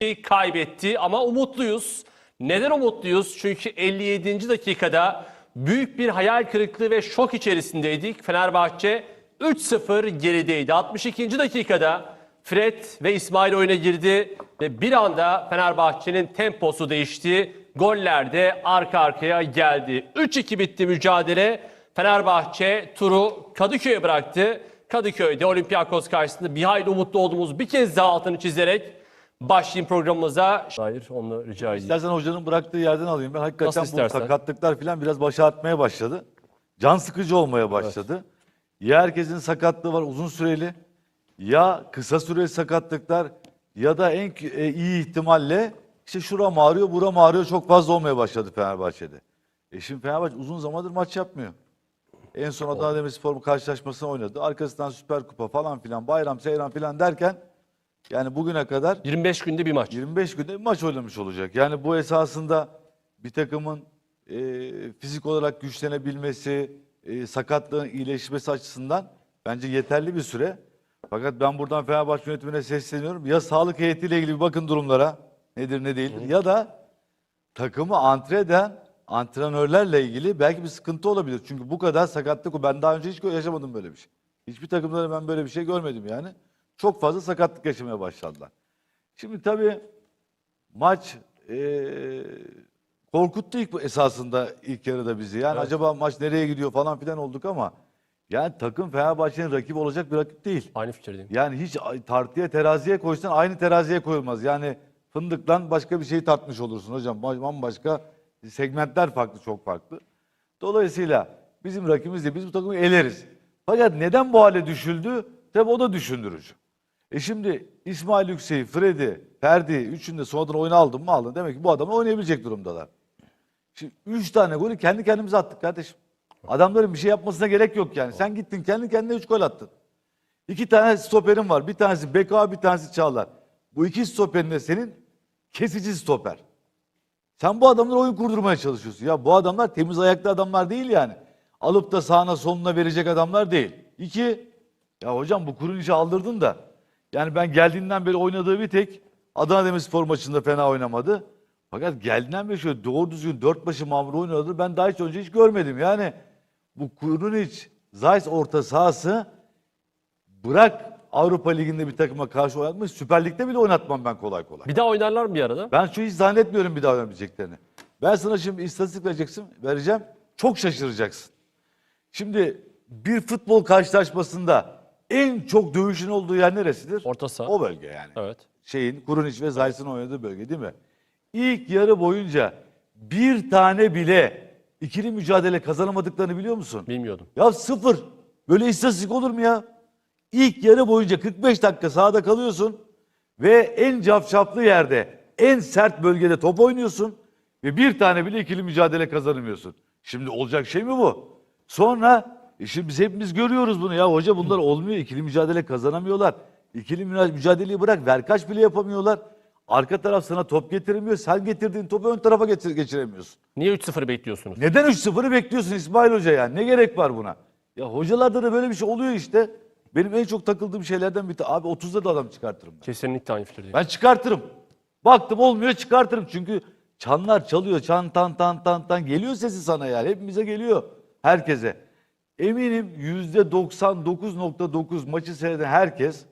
kaybetti ama umutluyuz. Neden umutluyuz? Çünkü 57. dakikada büyük bir hayal kırıklığı ve şok içerisindeydik. Fenerbahçe 3-0 gerideydi. 62. dakikada Fred ve İsmail oyuna girdi ve bir anda Fenerbahçe'nin temposu değişti. Goller de arka arkaya geldi. 3-2 bitti mücadele. Fenerbahçe turu Kadıköy'e bıraktı. Kadıköy'de Olympiakos karşısında bir hayli umutlu olduğumuz bir kez daha altını çizerek başlayayım programımıza. Hayır onu rica edeyim. İstersen hocanın bıraktığı yerden alayım. Ben hakikaten Nasıl bu istersen. sakatlıklar falan biraz başa artmaya başladı. Can sıkıcı olmaya başladı. Ya herkesin sakatlığı var uzun süreli ya kısa süreli sakatlıklar ya da en e, iyi ihtimalle işte şuram ağrıyor, buram ağrıyor çok fazla olmaya başladı Fenerbahçe'de. E şimdi Fenerbahçe uzun zamandır maç yapmıyor. En son Adana Demirspor karşılaşmasını oynadı. Arkasından Süper Kupa falan filan, bayram, seyran filan derken yani bugüne kadar 25 günde bir maç. 25 günde bir maç oynamış olacak. Yani bu esasında bir takımın e, fizik olarak güçlenebilmesi, e, sakatlığın iyileşmesi açısından bence yeterli bir süre. Fakat ben buradan Fenerbahçe yönetimine sesleniyorum. Ya sağlık heyetiyle ilgili bir bakın durumlara nedir ne değildir ya da takımı antre eden antrenörlerle ilgili belki bir sıkıntı olabilir. Çünkü bu kadar sakatlık ben daha önce hiç yaşamadım böyle bir şey. Hiçbir takımda da ben böyle bir şey görmedim yani. Çok fazla sakatlık yaşamaya başladılar. Şimdi tabii maç eee, korkuttu ilk esasında ilk yarıda bizi. Yani acaba maç nereye gidiyor falan filan olduk ama yani takım Fenerbahçe'nin rakibi olacak bir rakip değil. Aynı fikirdeyim. Yani hiç tartıya teraziye koysan aynı teraziye koyulmaz. Yani fındıktan başka bir şeyi tartmış olursun hocam. Bambaşka segmentler farklı çok farklı. Dolayısıyla bizim rakibimiz de biz bu takımı eleriz. Fakat neden bu hale düşüldü? Tabii o da düşündürücü. E şimdi İsmail Yüksek'i, Fred'i, Ferdi üçünü de sonradan oyuna aldın mı aldın. Demek ki bu adamlar oynayabilecek durumdalar. Şimdi üç tane golü kendi kendimize attık kardeşim. Adamların bir şey yapmasına gerek yok yani. Sen gittin kendi kendine üç gol attın. İki tane stoperin var. Bir tanesi Beka, bir tanesi Çağlar. Bu iki stoperin de senin kesici stoper. Sen bu adamlara oyun kurdurmaya çalışıyorsun. Ya bu adamlar temiz ayaklı adamlar değil yani. Alıp da sağına soluna verecek adamlar değil. İki, ya hocam bu kurun işi aldırdın da. Yani ben geldiğinden beri oynadığı bir tek Adana Demirspor maçında fena oynamadı. Fakat geldiğinden beri şöyle doğru düzgün dört başı mamur oynadı. Ben daha hiç önce hiç görmedim. Yani bu Kurunic, Zayt orta sahası bırak Avrupa Ligi'nde bir takıma karşı oynatmış. Süper Lig'de bile oynatmam ben kolay kolay. Bir daha oynarlar mı bir arada? Ben şu hiç zannetmiyorum bir daha oynayabileceklerini. Ben sana şimdi istatistik vereceksin, vereceğim. Çok şaşıracaksın. Şimdi bir futbol karşılaşmasında en çok dövüşün olduğu yer neresidir? Orta saha. O bölge yani. Evet. Şeyin, Kurunic ve Zayt'ın oynadığı bölge değil mi? İlk yarı boyunca bir tane bile ikili mücadele kazanamadıklarını biliyor musun? Bilmiyordum. Ya sıfır. Böyle istatistik olur mu ya? İlk yarı boyunca 45 dakika sahada kalıyorsun ve en cafcaflı yerde, en sert bölgede top oynuyorsun ve bir tane bile ikili mücadele kazanamıyorsun. Şimdi olacak şey mi bu? Sonra e şimdi biz hepimiz görüyoruz bunu ya hoca bunlar olmuyor. ikili mücadele kazanamıyorlar. İkili mücadeleyi bırak verkaç bile yapamıyorlar. Arka taraf sana top getiremiyor. Sen getirdiğin topu ön tarafa getir, geçiremiyorsun. Niye 3-0 bekliyorsunuz? Neden 3-0'ı bekliyorsun İsmail Hoca ya? Ne gerek var buna? Ya hocalarda da böyle bir şey oluyor işte. Benim en çok takıldığım şeylerden bir tanesi. Abi 30'da da adam çıkartırım ben. Kesinlikle aynı fikirdeyim. Ben çıkartırım. Baktım olmuyor çıkartırım. Çünkü çanlar çalıyor. Çan tan tan tan tan. Geliyor sesi sana yani. Hepimize geliyor. Herkese. Eminim %99.9 maçı seyreden herkes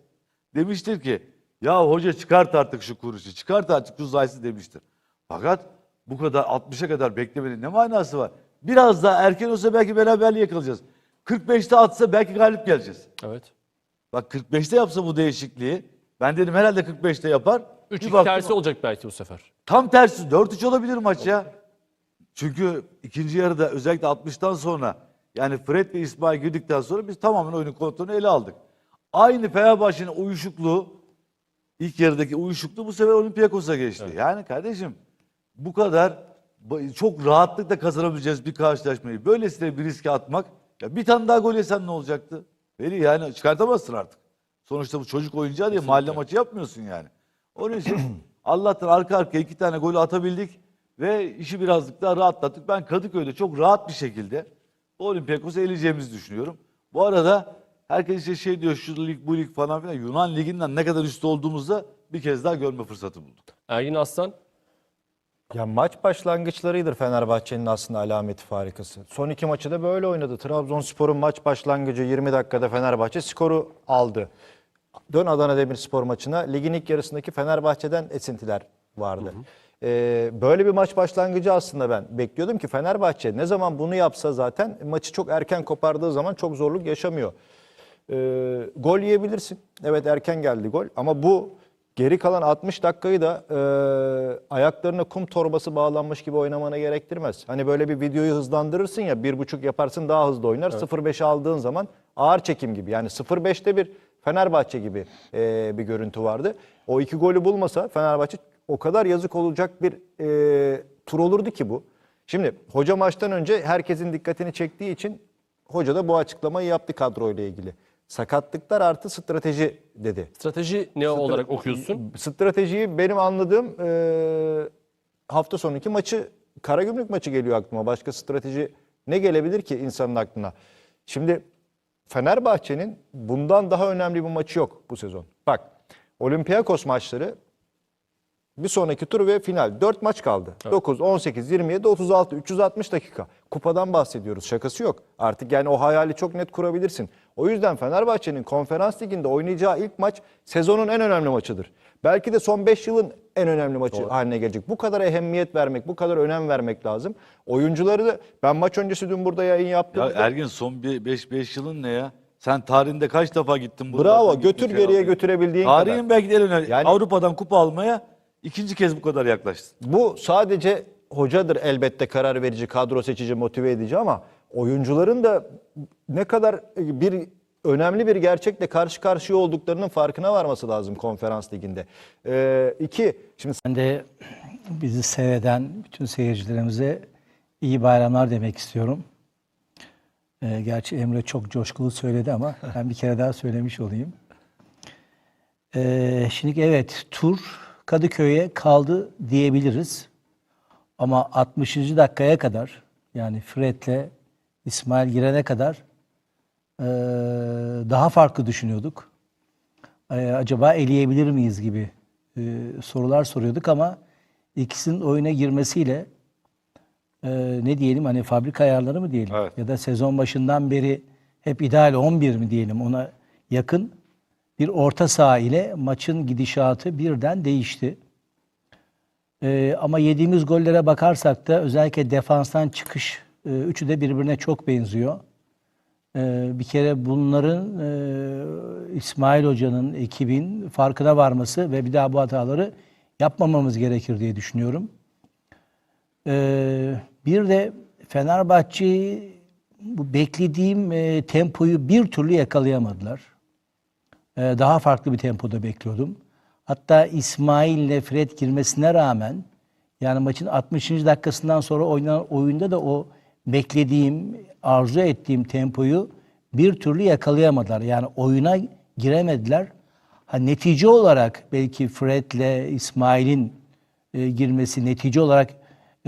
demiştir ki ya hoca çıkart artık şu kuruşu. Çıkart artık şu zayısı demiştir. Fakat bu kadar 60'a kadar beklemenin ne manası var? Biraz daha erken olsa belki beraberliğe yakalayacağız. 45'te atsa belki galip geleceğiz. Evet. Bak 45'te yapsa bu değişikliği ben dedim herhalde 45'te yapar. Bir 3-2 baktım, tersi olacak belki bu sefer. Tam tersi 4-3 olabilir maç ya. Çünkü ikinci yarıda özellikle 60'tan sonra yani Fred ve İsmail girdikten sonra biz tamamen oyunun kontrolünü ele aldık. Aynı Fenerbahçe'nin uyuşukluğu ilk yarıdaki uyuşukluğu bu sefer Olympiakos'a geçti. Yani kardeşim bu kadar çok rahatlıkla kazanabileceğiz bir karşılaşmayı böylesine bir riske atmak ya bir tane daha gol yesen ne olacaktı? Veli yani çıkartamazsın artık. Sonuçta bu çocuk oyuncağı diye mahalle maçı yapmıyorsun yani. Onun için Allah'tan arka arkaya iki tane golü atabildik ve işi birazcık daha rahatlattık. Ben Kadıköy'de çok rahat bir şekilde Olympiakos'u eleyeceğimizi düşünüyorum. Bu arada herkes işte şey diyor şu lig bu lig falan filan. Yunan liginden ne kadar üstte olduğumuzda bir kez daha görme fırsatı bulduk. Ergin Aslan. Ya maç başlangıçlarıdır Fenerbahçe'nin aslında alameti farikası. Son iki maçı da böyle oynadı. Trabzonspor'un maç başlangıcı 20 dakikada Fenerbahçe skoru aldı. Dön Adana Demirspor maçına ligin ilk yarısındaki Fenerbahçe'den esintiler vardı. Ee, böyle bir maç başlangıcı aslında ben bekliyordum ki Fenerbahçe ne zaman bunu yapsa zaten maçı çok erken kopardığı zaman çok zorluk yaşamıyor. Ee, gol yiyebilirsin. Evet erken geldi gol ama bu geri kalan 60 dakikayı da e, ayaklarına kum torbası bağlanmış gibi oynamana gerektirmez. Hani böyle bir videoyu hızlandırırsın ya bir buçuk yaparsın daha hızlı oynar. 0-5'e aldığın zaman ağır çekim gibi yani 0-5'te bir Fenerbahçe gibi e, bir görüntü vardı. O iki golü bulmasa Fenerbahçe o kadar yazık olacak bir e, tur olurdu ki bu. Şimdi hoca maçtan önce herkesin dikkatini çektiği için hoca da bu açıklamayı yaptı kadroyla ilgili. Sakatlıklar artı strateji dedi. Strateji ne olarak okuyorsun? Stratejiyi benim anladığım e, hafta sonunki maçı Karagümrük maçı geliyor aklıma. Başka strateji ne gelebilir ki insanın aklına? Şimdi Fenerbahçe'nin bundan daha önemli bir maçı yok bu sezon. Bak Olympiakos maçları bir sonraki tur ve final. 4 maç kaldı. 9, 18, 27, 36, 360 dakika. Kupadan bahsediyoruz. Şakası yok. Artık yani o hayali çok net kurabilirsin. O yüzden Fenerbahçe'nin konferans liginde oynayacağı ilk maç sezonun en önemli maçıdır. Belki de son 5 yılın en önemli maçı haline gelecek. Bu kadar ehemmiyet vermek, bu kadar önem vermek lazım. Oyuncuları da ben maç öncesi dün burada yayın Ya yaptım. Ergin son 5 yılın ne ya? Sen tarihinde kaç defa gittin Bravo. Götür geriye aldın? götürebildiğin kadar. Tarihin belki de en önemli. Yani- Avrupa'dan kupa almaya ikinci kez bu kadar yaklaştın. Bu sadece hocadır elbette karar verici, kadro seçici, motive edici ama oyuncuların da ne kadar bir önemli bir gerçekle karşı karşıya olduklarının farkına varması lazım konferans liginde. Ee, iki, şimdi Ben de bizi seyreden bütün seyircilerimize iyi bayramlar demek istiyorum. Ee, gerçi Emre çok coşkulu söyledi ama ben bir kere daha söylemiş olayım. Ee, şimdi evet tur Kadıköy'e kaldı diyebiliriz. Ama 60. dakikaya kadar yani Fred'le İsmail girene kadar eee, daha farklı düşünüyorduk. Ee, acaba eleyebilir miyiz gibi e, sorular soruyorduk ama ikisinin oyuna girmesiyle e, ne diyelim hani fabrika ayarları mı diyelim Evet. ya da sezon başından beri hep ideal 11 mi diyelim ona yakın bir orta saha ile maçın gidişatı birden değişti. Ee, ama yediğimiz gollere bakarsak da özellikle defanstan çıkış e, üçü de birbirine çok benziyor. Ee, bir kere bunların e, İsmail Hoca'nın, ekibin farkına varması ve bir daha bu hataları yapmamamız gerekir diye düşünüyorum. Ee, bir de Fenerbahçe bu beklediğim e, tempoyu bir türlü yakalayamadılar. Ee, daha farklı bir tempoda bekliyordum. Hatta İsmail ile Fred girmesine rağmen yani maçın 60. dakikasından sonra oynanan oyunda da o beklediğim, arzu ettiğim tempoyu bir türlü yakalayamadılar. Yani oyuna giremediler. Ha, netice olarak belki Fred ile İsmail'in e, girmesi netice olarak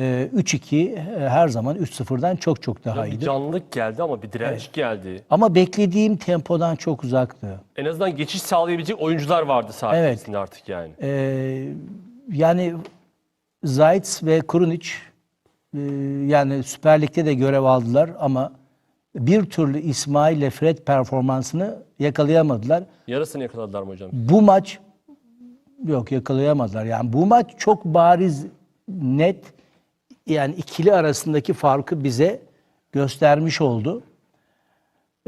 3-2 e, her zaman 3-0'dan çok çok daha Bir iyiydi. canlılık geldi ama bir direnç geldi. Ama beklediğim tempodan çok uzaktı. En azından geçiş sağlayabilecek oyuncular vardı saha Evet. artık yani. Ee, yani Zayt ve Kurunic e, yani Süper Lig'de de görev aldılar ama bir türlü İsmail ile Fred performansını yakalayamadılar. Yarısını yakaladılar mı hocam? Bu maç yok yakalayamadılar. Yani bu maç çok bariz net yani ikili arasındaki farkı bize göstermiş oldu.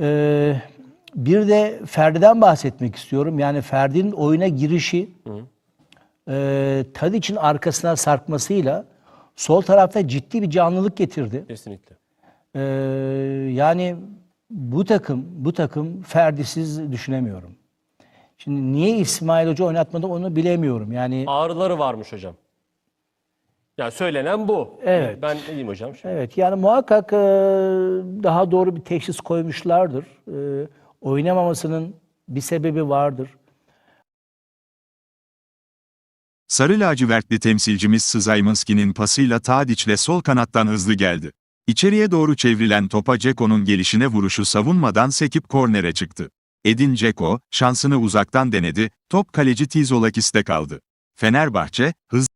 Ee, bir de Ferdi'den bahsetmek istiyorum. Yani Ferdi'nin oyuna girişi e, Tadic'in arkasına sarkmasıyla sol tarafta ciddi bir canlılık getirdi. Kesinlikle. Ee, yani bu takım bu takım Ferdi'siz düşünemiyorum. Şimdi niye İsmail Hoca oynatmadı onu bilemiyorum. Yani Ağrıları varmış hocam. Yani söylenen bu. Evet. Ben ne diyeyim hocam? Şimdi? evet yani muhakkak e, daha doğru bir teşhis koymuşlardır. E, oynamamasının bir sebebi vardır. Sarı lacivertli temsilcimiz Szymanski'nin pasıyla Tadiç'le sol kanattan hızlı geldi. İçeriye doğru çevrilen topa Ceko'nun gelişine vuruşu savunmadan sekip kornere çıktı. Edin Dzeko, şansını uzaktan denedi, top kaleci Tizolakis'te kaldı. Fenerbahçe, hızlı